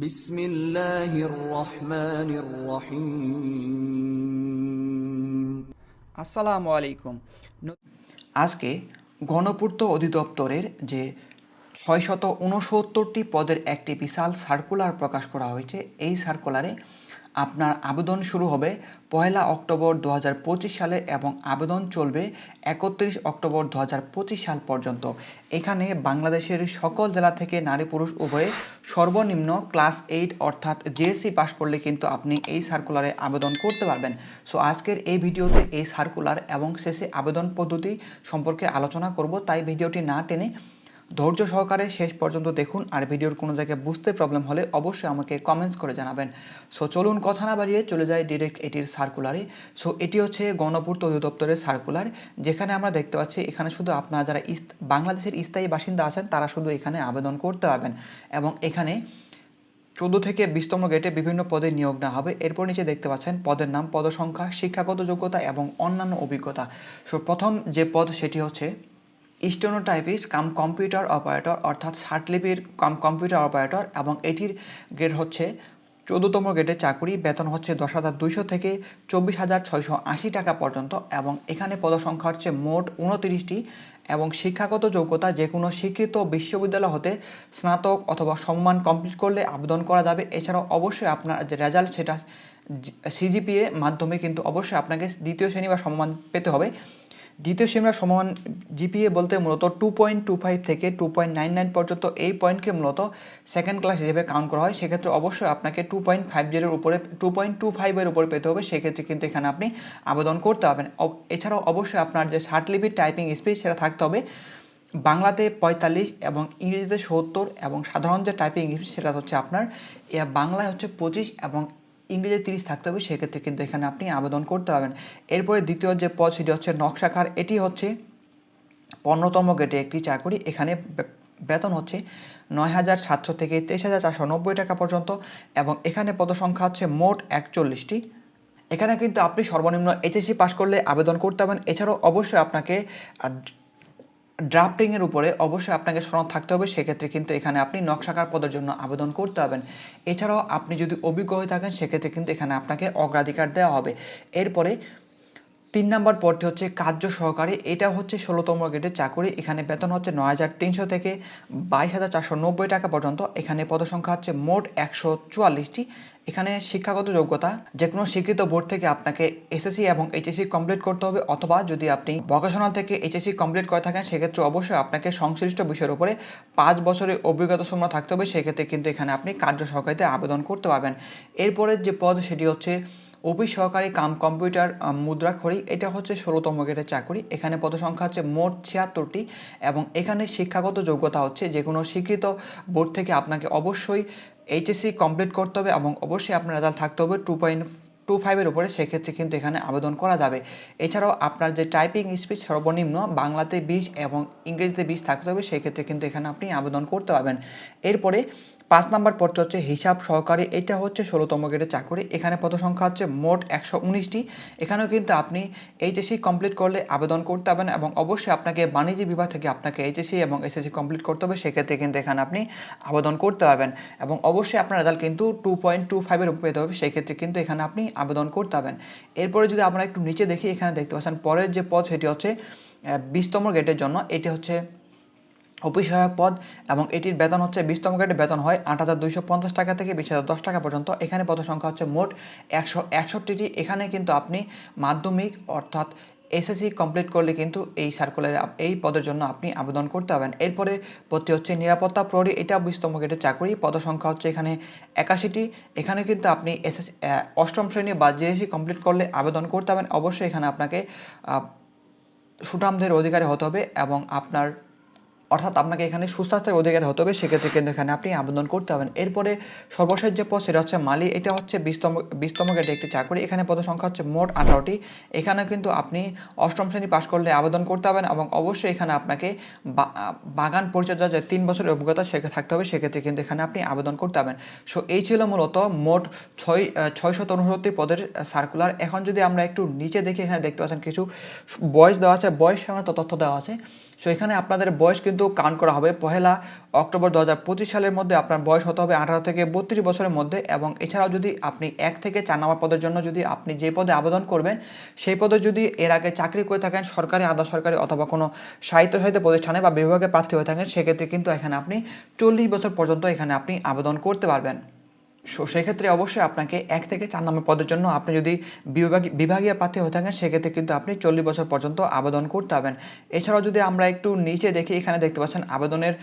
বিসমিল্লাহির রহমানির আসসালামু আলাইকুম। আজকে গণপূর্ত অধিদপ্তরের যে ছয়শত উনসত্তরটি পদের একটি বিশাল সার্কুলার প্রকাশ করা হয়েছে এই সার্কুলারে আপনার আবেদন শুরু হবে পয়লা অক্টোবর দু হাজার পঁচিশ সালে এবং আবেদন চলবে একত্রিশ অক্টোবর দু হাজার পঁচিশ সাল পর্যন্ত। এখানে বাংলাদেশের সকল জেলা থেকে নারী পুরুষ উভয়ে সর্বনিম্ন ক্লাস এইট অর্থাৎ জেএসসি পাশ করলে কিন্তু আপনি এই সার্কুলারে আবেদন করতে পারবেন। সো আজকের এই ভিডিওতে এই সার্কুলার এবং শেষে আবেদন পদ্ধতি সম্পর্কে আলোচনা করব, তাই ভিডিওটি না টেনে ধৈর্য সহকারে শেষ পর্যন্ত দেখুন আর ভিডিওর কোনো জায়গায় বুঝতে প্রবলেম হলে অবশ্যই আমাকে কমেন্টস করে জানাবেন। সো চলুন কথা না বাড়িয়ে চলে যাই ডিরেক্ট এটির সার্কুলারে সো এটি হচ্ছে গণপূর্ত অধিদপ্তরের সার্কুলার যেখানে আমরা দেখতে পাচ্ছি এখানে শুধু আপনারা যারা বাংলাদেশের স্থায়ী বাসিন্দা আছেন, তারা শুধু এখানে আবেদন করতে পারবেন এবং এখানে চোদ্দ থেকে বিশতম গেটে বিভিন্ন পদে নিয়োগ নেওয়া হবে। এরপর নিচে দেখতে পাচ্ছেন পদের নাম, পদসংখ্যা, শিক্ষাগত যোগ্যতা এবং অন্যান্য অভিজ্ঞতা। সো প্রথম যে পদ, সেটি হচ্ছে স্টেনোটাইপিস্ট কাম কম্পিউটার অপারেটর অর্থাৎ ষাটলিপির কাম কম্পিউটার অপারেটর এবং এটির গ্রেড হচ্ছে চোদ্দতম গ্রেডের চাকুরি, বেতন হচ্ছে দশ হাজার দুইশো থেকে চব্বিশ হাজার ছয়শো আশি টাকা পর্যন্ত এবং এখানে পদসংখ্যা হচ্ছে মোট উনতিরিশটি এবং শিক্ষাগত যোগ্যতা যে কোনো স্বীকৃত বিশ্ববিদ্যালয় হতে স্নাতক অথবা সম্মান কমপ্লিট করলে আবেদন করা যাবে। এছাড়াও অবশ্যই আপনার যে রেজাল্ট সেটা সিজিপিএ মাধ্যমে কিন্তু অবশ্যই আপনাকে দ্বিতীয় শ্রেণি বা সম্মান পেতে হবে। দ্বিতীয় শ্রেণির সমান জিপিএ বলতে মূলত টু পয়েন্ট টু ফাইভ থেকে টু পয়েন্ট নাইন নাইন পর্যন্ত এই পয়েন্টকে মূলত সেকেন্ড ক্লাস হিসেবে কাউন্ট করা হয়। সেক্ষেত্রে অবশ্যই আপনাকে টু পয়েন্ট ফাইভ জিরোর উপরে টু পয়েন্ট টু ফাইভের উপরে পেতে হবে। সেক্ষেত্রে কিন্তু এখানে আপনি আবেদন করতে পারবেন। এছাড়াও অবশ্যই আপনার যে ষাটলিপির টাইপিং স্পিড সেটা থাকতে হবে। বাংলাতে পঁয়তাল্লিশ এবং ইংরেজিতে সত্তর এবং সাধারণ যে টাইপিং সেটা হচ্ছে আপনার বাংলায় হচ্ছে পঁচিশ এবং ইংরেজি তিরিশ থাকতে হবে, সেক্ষেত্রে কিন্তু এখানে আপনি আবেদন করতে পারবেন। এরপরে দ্বিতীয় যে পদ, সেটি হচ্ছে নকশাকার। এটি হচ্ছে পনেরোতম গেটে একটি চাকরি। এখানে বেতন হচ্ছে নয় হাজার সাতশো থেকে তেইশ হাজার চারশো নব্বই টাকা পর্যন্ত এবং এখানে পদসংখ্যা হচ্ছে মোট একচল্লিশটি। এখানে কিন্তু আপনি সর্বনিম্ন এইচএসসি পাশ করলে আবেদন করতে পারবেন। এছাড়াও অবশ্যই আপনাকে ড্রাফটিং এর উপরে অবশ্যই আপনাকে সনদ থাকতে হবে, সেক্ষেত্রে কিন্তু এখানে আপনি নকশাকার পদের জন্য আবেদন করতে পারবেন। এছাড়াও আপনি যদি অভিজ্ঞ হয়ে থাকেন, সেক্ষেত্রে কিন্তু এখানে আপনাকে অগ্রাধিকার দেওয়া হবে। এরপরে তিন নম্বর পদটি হচ্ছে কার্য সহকারী। এটা হচ্ছে ষোলোতম গ্রেডের চাকরি। এখানে বেতন হচ্ছে নয় হাজার তিনশো থেকে বাইশ হাজার চারশো নব্বই টাকা পর্যন্ত। এখানে পদসংখ্যা হচ্ছে মোট একশো চুয়াল্লিশটি। এখানে শিক্ষাগত যোগ্যতা যে কোনো স্বীকৃত বোর্ড থেকে আপনাকে এসএসসি এবং এইচএসসি কমপ্লিট করতে হবে, অথবা যদি আপনি ভোকেশনাল থেকে এইচএসসি কমপ্লিট করে থাকেন, সেক্ষেত্রে অবশ্যই আপনাকে সংশ্লিষ্ট বিষয়ের উপরে পাঁচ বছরের অভিজ্ঞতা সম্পন্ন থাকতে হবে। সেক্ষেত্রে কিন্তু এখানে আপনি কার্য সহকারীতে আবেদন করতে পারবেন। এরপরের যে পদ, সেটি হচ্ছে অফিস সহকারী কাম কম্পিউটার আহ, মুদ্রাক্ষরী এটা হচ্ছে ষোলোতম গ্রেডের চাকরি। এখানে পদসংখ্যা হচ্ছে মোট ছিয়াত্তরটি এবং এখানে শিক্ষাগত যোগ্যতা হচ্ছে যে কোনো স্বীকৃত বোর্ড থেকে আপনাকে অবশ্যই এইচএসসি কমপ্লিট করতে হবে এবং অবশ্যই আপনার রেজাল্ট থাকতে হবে টু পয়েন্ট টু ফাইভের উপরে। সেক্ষেত্রে কিন্তু এখানে আবেদন করা যাবে। এছাড়াও আপনার যে টাইপিং স্পিড সর্বনিম্ন বাংলাতে বিশ এবং ইংরেজিতে বিশ থাকতে হবে সেক্ষেত্রে কিন্তু এখানে আপনি আবেদন করতে পারবেন। এরপরে পাঁচ নাম্বার পদটি হচ্ছে হিসাব সহকারী। এটা হচ্ছে ষোলোতম গ্রেডের চাকরি। এখানে পদসংখ্যা হচ্ছে মোট একশো উনিশটি। এখানেও কিন্তু আপনি এইচএসসি কমপ্লিট করলে আবেদন করতে পারবেন এবং অবশ্যই আপনাকে বাণিজ্য বিভাগ থেকে আপনাকে এইচএসসি এবং এসএসসি কমপ্লিট করতে হবে। সেক্ষেত্রে কিন্তু এখানে আপনি আবেদন করতে পারবেন এবং অবশ্যই আপনার রেজাল্ট কিন্তু টু পয়েন্ট টু ফাইভের উপরে পেতে হবে। সেক্ষেত্রে কিন্তু এখানে আপনি আবেদন করতে পারবেন। এরপরে যদি আমরা একটু নিচে দেখি, এখানে দেখতে পাচ্ছেন পরের যে পদ সেটি হচ্ছে বিশতম গেটের জন্য। এটি হচ্ছে অফিস সহায়ক পদ এবং এটির বেতন হচ্ছে বিশতম গ্রেডে বেতন হয় আট হাজার দুইশো পঞ্চাশ টাকা থেকে বিশ হাজার দশ টাকা পর্যন্ত। এখানে পদ সংখ্যা হচ্ছে মোট একশো একষট্টিটি। এখানে কিন্তু আপনি মাধ্যমিক অর্থাৎ এসএসসি কমপ্লিট করলে কিন্তু এই সার্কুলারে এই পদের জন্য আপনি আবেদন করতে পারবেন। এরপরে পদটি হচ্ছে নিরাপত্তা প্রহরী। এটা বিশতম গ্রেডের চাকরি। পদ সংখ্যা হচ্ছে এখানে একাশিটি। এখানে কিন্তু আপনি এসএস অষ্টম শ্রেণি বা জেএসসি কমপ্লিট করলে আবেদন করতে পারবেন। অবশ্যই এখানে আপনাকে আহ, সুঠামদের অধিকারী হতে হবে এবং আপনার অর্থাৎ আপনাকে এখানে সুস্বাস্থ্যের অধিকারী হতে হবে, সেক্ষেত্রে কিন্তু এখানে আপনি আবেদন করতে হবেন এরপরে সর্বশেষ যে পদ, সেটা হচ্ছে মালি, এটা হচ্ছে বিশতম বিশতম গ্রেডে একটি চাকরি। এখানে পদ সংখ্যা হচ্ছে মোট আঠারোটি। এখানে কিন্তু আপনি অষ্টম শ্রেণি পাশ করলে আবেদন করতে হবেন এবং অবশ্যই এখানে আপনাকে বাগান পরিচর্যা যে তিন বছরের অভিজ্ঞতা সেক্ষেত্রে থাকতে হবে। সেক্ষেত্রে কিন্তু এখানে আপনি আবেদন করতে হবেন সো, এই ছিল মূলত মোট ছয় ছয়শত উনসত্তর পদের সার্কুলার এখন যদি আমরা একটু নিচে দেখি, এখানে দেখতে পাচ্ছেন কিছু বয়স দেওয়া আছে। বয়স সংক্রান্ত তথ্য দেওয়া আছে। সো এখানে আপনাদের বয়স কিন্তু কাউন্ট করা হবে। পহেলা অক্টোবর দু হাজার পঁচিশ সালের মধ্যে আপনার বয়স হতে হবে আঠারো থেকে বত্রিশ বছরের মধ্যে এবং এছাড়াও যদি আপনি এক থেকে চার নম্বর পদের জন্য যদি আপনি যে পদে আবেদন করবেন, সেই পদে যদি এর আগে চাকরি করে থাকেন সরকারি, আধা সরকারি অথবা কোনো সাহিত্য সাহিত্য প্রতিষ্ঠানে বা বিভাগে প্রার্থী হয়ে থাকেন, সেক্ষেত্রে কিন্তু এখানে আপনি চল্লিশ বছর পর্যন্ত এখানে আপনি আবেদন করতে পারবেন। সো সেক্ষেত্রে অবশ্যই আপনাকে এক থেকে চার নম্বর পদের জন্য আপনি যদি বিভাগী, বিভাগীয় প্রার্থী হয়ে থাকেন, সেক্ষেত্রে কিন্তু আপনি চল্লিশ বছর পর্যন্ত আবেদন করতে হবেন এছাড়াও যদি আমরা একটু নিচে দেখি, এখানে দেখতে পাচ্ছেন আবেদনের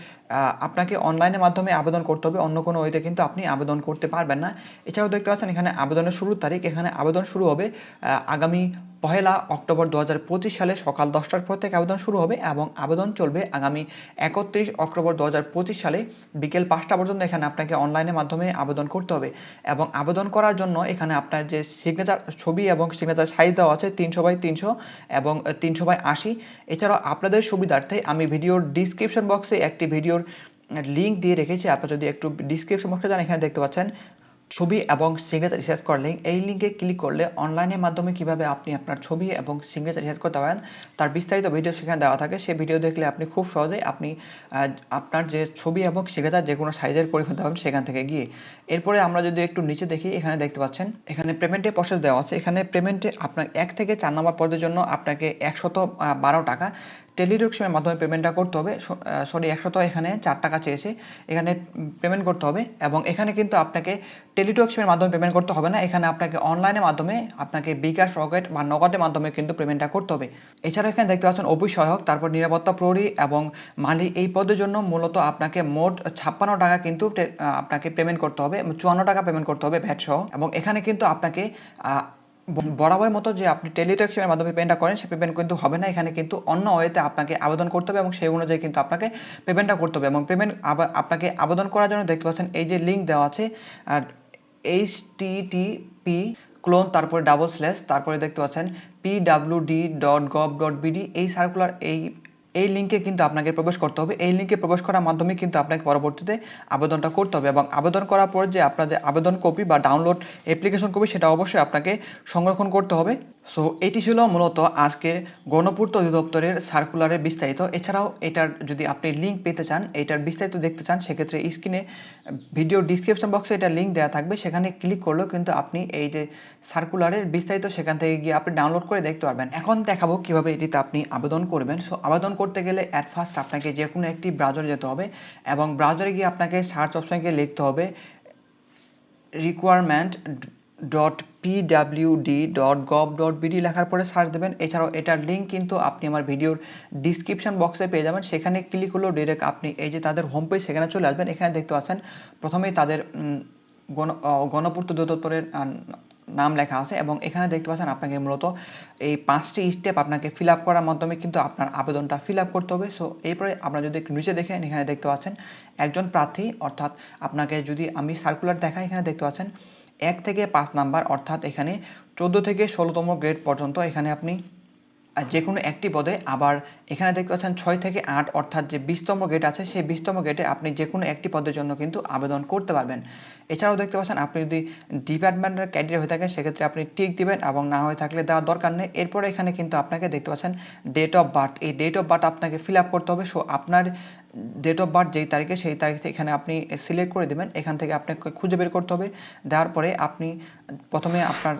আপনাকে অনলাইনের মাধ্যমে আবেদন করতে হবে। অন্য কোনো ওইতে কিন্তু আপনি আবেদন করতে পারবেন না। এছাড়াও দেখতে পাচ্ছেন এখানে আবেদনের শুরুর তারিখ, এখানে আবেদন শুরু হবে আগামী পহেলা অক্টোবর দু হাজার পঁচিশ সালে সকাল দশটার পর থেকে আবেদন শুরু হবে এবং আবেদন চলবে আগামী একত্রিশ অক্টোবর দু হাজার পঁচিশ সালে বিকেল পাঁচটা পর্যন্ত এখানে আপনাকে অনলাইনের মাধ্যমে আবেদন করতে হবে। এবং আবেদন করার জন্য এখানে আপনার যে সিগনেচার ছবি এবং সিগনেচার সাইজ দেওয়া আছে তিনশো বাই তিনশো এবং তিনশো বাই আশি। এছাড়াও আপনাদের সুবিধার্থে আমি ভিডিওর ডিসক্রিপশন বক্সে একটি ভিডিওর লিঙ্ক দিয়ে রেখেছি। আপনারা যদি একটু ডিসক্রিপশন বক্সে যান, এখানে দেখতে পাচ্ছেন ছবি এবং সিগনেচার রিসার্চ করার লিঙ্ক এই লিঙ্কে ক্লিক করলে অনলাইনের মাধ্যমে কীভাবে আপনি আপনার ছবি এবং সিগনেচার রিসার্চ করতে পারেন, তার বিস্তারিত ভিডিও সেখানে দেওয়া থাকে। সেই ভিডিও দেখলে আপনি খুব সহজে আপনি আপনার যে ছবি এবং সিগনেচার যে কোনো সাইজের করে ফেলতে পারবেন সেখান থেকে গিয়ে। এরপরে আমরা যদি একটু নিচে দেখি, এখানে দেখতে পাচ্ছেন, এখানে পেমেন্টের প্রসেস দেওয়া আছে। এখানে পেমেন্টে আপনার এক থেকে চার নম্বর পদের জন্য আপনাকে একশত বারো টাকা টেলিডক্সিমের মাধ্যমে পেমেন্টটা করতে হবে। সরি একশত এখানে চার টাকা চেয়েছে। এখানে পেমেন্ট করতে হবে এবং এখানে কিন্তু আপনাকে টেলিটক্সিমের মাধ্যমে পেমেন্ট করতে হবে না। এখানে আপনাকে অনলাইনের মাধ্যমে আপনাকে বিকাশ, রকেট বা নগদের মাধ্যমে কিন্তু পেমেন্টটা করতে হবে। এছাড়া এখানে দেখতে পাচ্ছেন অফিস সহায়ক তারপর নিরাপত্তা প্রহরী এবং মালি এই পদের জন্য মূলত আপনাকে মোট ছাপ্পান্ন টাকা কিন্তু আপনাকে পেমেন্ট করতে হবে। চুয়ান্ন টাকা পেমেন্ট করতে হবে ভ্যাট সহ। এবং এখানে কিন্তু আপনাকে বরাবরের মতো যে আপনি টেলিট্রাকশনের মাধ্যমে পেমেন্টটা করেন সেই পেমেন্ট কিন্তু হবে না। এখানে কিন্তু অন্য ওয়েতে আপনাকে আবেদন করতে হবে এবং সেই অনুযায়ী কিন্তু আপনাকে পেমেন্টটা করতে হবে এবং পেমেন্ট আপনাকে আবেদন করার জন্য দেখতে পাচ্ছেন এই যে লিঙ্ক দেওয়া আছে, আর H T T P colon তারপরে ডাবল স্ল্যাশ তারপরে দেখতে পাচ্ছেন P W D dot gov dot BD এই সার্কুলার এই এই লিঙ্কে কিন্তু আপনাকে প্রবেশ করতে হবে। এই লিঙ্কে প্রবেশ করার মাধ্যমে কিন্তু আপনাকে পরবর্তীতে আবেদনটা করতে হবে এবং আবেদন করার পর যে আপনার যে আবেদন কপি বা ডাউনলোড অ্যাপ্লিকেশন কপি সেটা অবশ্যই আপনাকে সংরক্ষণ করতে হবে। সো এটি ছিল মূলত আজকে গণপূর্ত অধিদপ্তরের সার্কুলারের বিস্তারিত। এছাড়াও এটার যদি আপনি লিঙ্ক পেতে চান, এটার বিস্তারিত দেখতে চান, সেক্ষেত্রে স্ক্রিনে ভিডিও ডিসক্রিপশন বক্সে এটা লিঙ্ক দেওয়া থাকবে। সেখানে ক্লিক করলেও কিন্তু আপনি এই যে সার্কুলারের বিস্তারিত, সেখান থেকে গিয়ে আপনি ডাউনলোড করে দেখতে পারবেন। এখন দেখাবো কীভাবে এটিতে আপনি আবেদন করবেন। সো আবেদন করতে গেলে অ্যাট ফার্স্ট আপনাকে যে কোনো একটি ব্রাউজারে যেতে হবে এবং ব্রাউজারে গিয়ে আপনাকে সার্চ অপশনে গিয়ে লিখতে হবে requirement dot PWD dot gov dot BD লেখার পরে সার্চ দেবেন। এছাড়াও এটার লিঙ্ক কিন্তু আপনি আমার ভিডিওর ডিসক্রিপশন বক্সে পেয়ে যাবেন। সেখানে ক্লিক করলেও ডিরেক্ট আপনি এই যে তাদের হোম পেজ সেখানে চলে আসবেন। এখানে দেখতে পাচ্ছেন প্রথমেই তাদের গণ গণপূর্ত অধিদপ্তরের আহ, নাম লেখা আছে এবং এখানে দেখতে পাচ্ছেন আপনাকে মূলত এই পাঁচটি স্টেপ আপনাকে ফিল আপ করার মাধ্যমে কিন্তু আপনার আবেদনটা ফিল আপ করতে হবে। সো এরপরে আপনারা যদি নিচে দেখেন এখানে দেখতে পাচ্ছেন একজন প্রার্থী অর্থাৎ আপনাকে যদি আমি সার্কুলার দেখাই এখানে দেখতে পাচ্ছেন এক থেকে পাঁচ নাম্বার, অর্থাৎ এখানে চোদ্দ থেকে ষোলোতম গ্রেড পর্যন্ত এখানে আপনি যে কোনো একটি পদে আবার এখানে দেখতে পাচ্ছেন ছয় থেকে আট, অর্থাৎ যে বিশতম গেট আছে, সেই বিশতম গেটে আপনি যে কোনো একটি পদের জন্য কিন্তু আবেদন করতে পারবেন। এছাড়াও দেখতে পাচ্ছেন আপনি যদি ডিপার্টমেন্টের ক্যান্ডিডেট হয়ে থাকেন, সেক্ষেত্রে আপনি টিক দিবেন এবং না হয়ে থাকলে দেওয়ার দরকার নেই। এরপরে এখানে কিন্তু আপনাকে দেখতে পাচ্ছেন ডেট অফ বার্থ এই ডেট অফ বার্থ আপনাকে ফিল আপ করতে হবে। সো আপনার ডেট অফ বার্থ যেই তারিখে, সেই তারিখ এখানে আপনি সিলেক্ট করে দেবেন। এখান থেকে আপনাকে খুঁজে বের করতে হবে। দেওয়ার পরে আপনি প্রথমে আপনার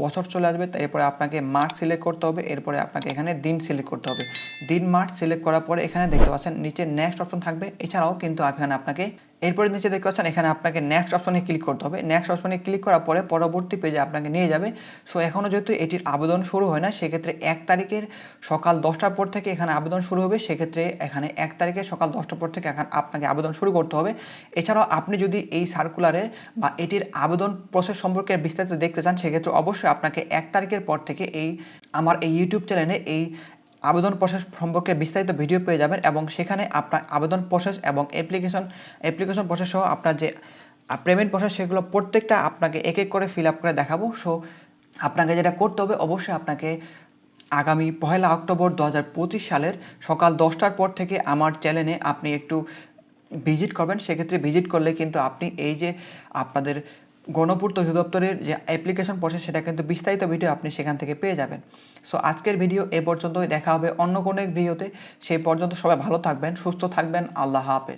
বছর চলে আসবে, এরপরে আপনাকে মার্চ সিলেক্ট করতে হবে, এরপরে আপনাকে এখানে দিন সিলেক্ট করতে হবে। দিন মার্চ সিলেক্ট করার পরে এখানে দেখতে পাচ্ছেন, নিচে নেক্সট অপশন থাকবে। এছাড়াও কিন্তু এখানে আপনাকে এরপরে নিচে দেখতে পাচ্ছেন, এখানে আপনাকে নেক্সট অপশনে ক্লিক করতে হবে। নেক্সট অপশনে ক্লিক করার পরে পরবর্তী পেজে আপনাকে নিয়ে যাবে। সো এখনও যেহেতু এটির আবেদন শুরু হয় না, সেক্ষেত্রে এক তারিখের সকাল দশটার পর থেকে এখানে আবেদন শুরু হবে। সেক্ষেত্রে এখানে এক তারিখের সকাল দশটার পর থেকে এখন আপনাকে আবেদন শুরু করতে হবে। এছাড়াও আপনি যদি এই সার্কুলারের বা এটির আবেদন প্রসেস সম্পর্কে বিস্তারিত দেখতে চান, সেক্ষেত্রে অবশ্যই আপনাকে এক তারিখের পর থেকে এই আমার এই ইউটিউব চ্যানেলে এই আবেদন প্রসেস সম্পর্কে বিস্তারিত ভিডিও পেয়ে যাবেন এবং সেখানে আপনার আবেদন প্রসেস এবং অ্যাপ্লিকেশন অ্যাপ্লিকেশন প্রসেস সহ আপনার যে পেমেন্ট প্রসেস সেগুলো প্রত্যেকটা আপনাকে এক এক করে ফিল আপ করে দেখাবো। সো আপনাকে যেটা করতে হবে অবশ্যই আপনাকে আগামী পহেলা অক্টোবর দু হাজার পঁচিশ সালের সকাল দশটার পর থেকে আমার চ্যানেলে আপনি একটু ভিজিট করবেন। সেক্ষেত্রে ভিজিট করলে কিন্তু আপনি এই যে আপনাদের গণপূর্ত অধিদপ্তরের যে অ্যাপ্লিকেশন প্রসেস সেটা কিন্তু বিস্তারিত ভিডিও আপনি সেখান থেকে পেয়ে যাবেন। সো আজকের ভিডিও এ পর্যন্তই। দেখা হবে অন্য কোনো এক ভিডিওতে সেই পর্যন্ত সবাই ভালো থাকবেন, সুস্থ থাকবেন। আল্লাহ হাফেজ।